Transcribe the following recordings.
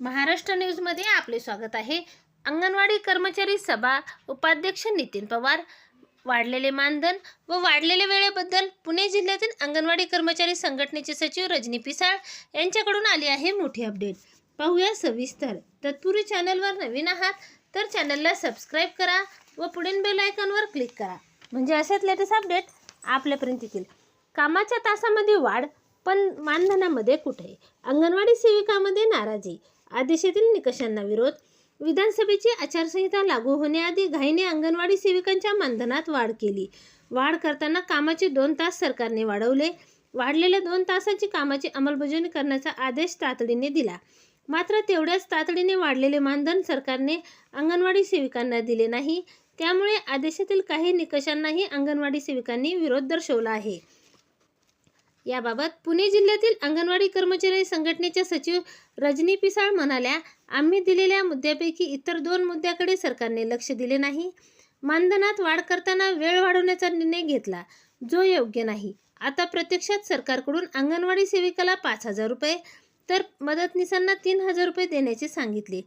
महाराष्ट्र न्यूजमध्ये आपले स्वागत आहे. अंगणवाडी कर्मचारी सभा उपाध्यक्ष नितीन पवार वाढलेले मानधन व वाढलेल्या वेळेबद्दल पुणे जिल्ह्यातील अंगणवाडी कर्मचारी संघटनेचे सचिव रजनी पिसाळ यांच्याकडून आली आहे मोठी अपडेट. पाहूया सविस्तर. तत्पूर्वी चॅनलवर नवीन आहात तर चॅनलला सबस्क्राईब करा व पुढील बेल आयकॉनवर क्लिक करा. म्हणजे असेच लेटेस्ट अपडेट आपल्यापर्यंत येतील. कामाच्या तासामध्ये वाढ पण मानधनामध्ये कुठे? अंगणवाडी सेविकामध्ये नाराजी. आदेशातील निकषांना विरोध. विधानसभेची आचारसंहिता लागू होण्याआधी घाईने अंगणवाडी सेविकांच्या मानधनात वाढ केली. वाढ करताना कामाचे दोन तास सरकारने वाढवले. वाढलेल्या दोन तासाची कामाची अंमलबजावणी करण्याचा आदेश तातडीने दिला. मात्र तेवढ्याच तातडीने वाढलेले मानधन सरकारने अंगणवाडी सेविकांना दिले नाही. त्यामुळे आदेशातील काही निकषांनाही अंगणवाडी सेविकांनी विरोध दर्शवला आहे. याबाबत पुणे जिल्ह्यातील अंगणवाडी कर्मचारी संघटनेच्या सचिव रजनी पिसाळ म्हणाल्या आम्ही दिलेल्या मुद्द्यापैकी इतर दोन मुद्द्याकडे सरकारने लक्ष दिले नाही. मानधनात वाढ करताना वेळ वाढवण्याचा निर्णय घेतला. जो योग्य नाही. आता प्रत्यक्षात सरकारकडून अंगणवाडी सेविकाला पाच हजार रुपये तर मदतनीसांना तीन हजार रुपये देण्याचे सांगितले.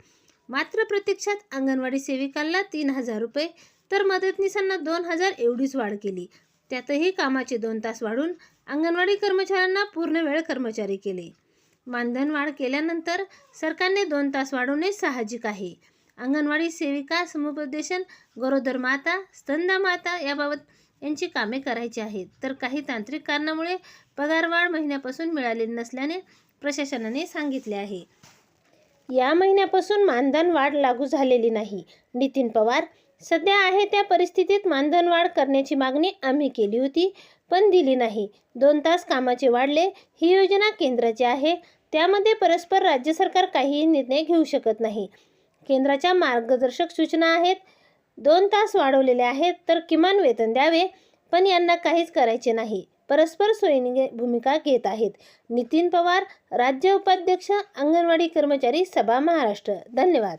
मात्र प्रत्यक्षात अंगणवाडी सेविकांना तीन हजार रुपये तर मदतनीसांना दोन हजार एवढीच वाढ केली. त्यातही कामाचे दोन तास वाढून अंगणवाडी कर्मचाऱ्यांना पूर्ण वेळ कर्मचारी केले. मानधन वाढ केल्यानंतर सरकारने दोन तास वाढवणे साहजिक आहे. अंगणवाडी सेविका समुपदेशन गरोदर माता स्तंदा माता याबाबत यांची कामे करायची आहेत. तर काही तांत्रिक कारणामुळे पगारवाढ महिन्यापासून मिळालेली नसल्याने प्रशासनाने सांगितले आहे. या महिन्यापासून मानधन वाढ लागू झालेली नाही. नितीन पवार सध्या आहे त्या परिस्थितीत मानधन वाढ करण्याची मागणी आम्ही केली होती पण दिली नाही. दोन तास कामाचे वाढले ही योजना केंद्राची आहे. त्यामध्ये परस्पर राज्य सरकार काहीही निर्णय घेऊ शकत नाही. केंद्राच्या मार्गदर्शक सूचना आहेत. दोन तास वाढवलेले आहेत तर किमान वेतन द्यावे पण यांना काहीच करायचे नाही. परस्पर सोयीने भूमिका घेत आहेत. नितीन पवार राज्य उपाध्यक्ष अंगणवाडी कर्मचारी सभा महाराष्ट्र. धन्यवाद.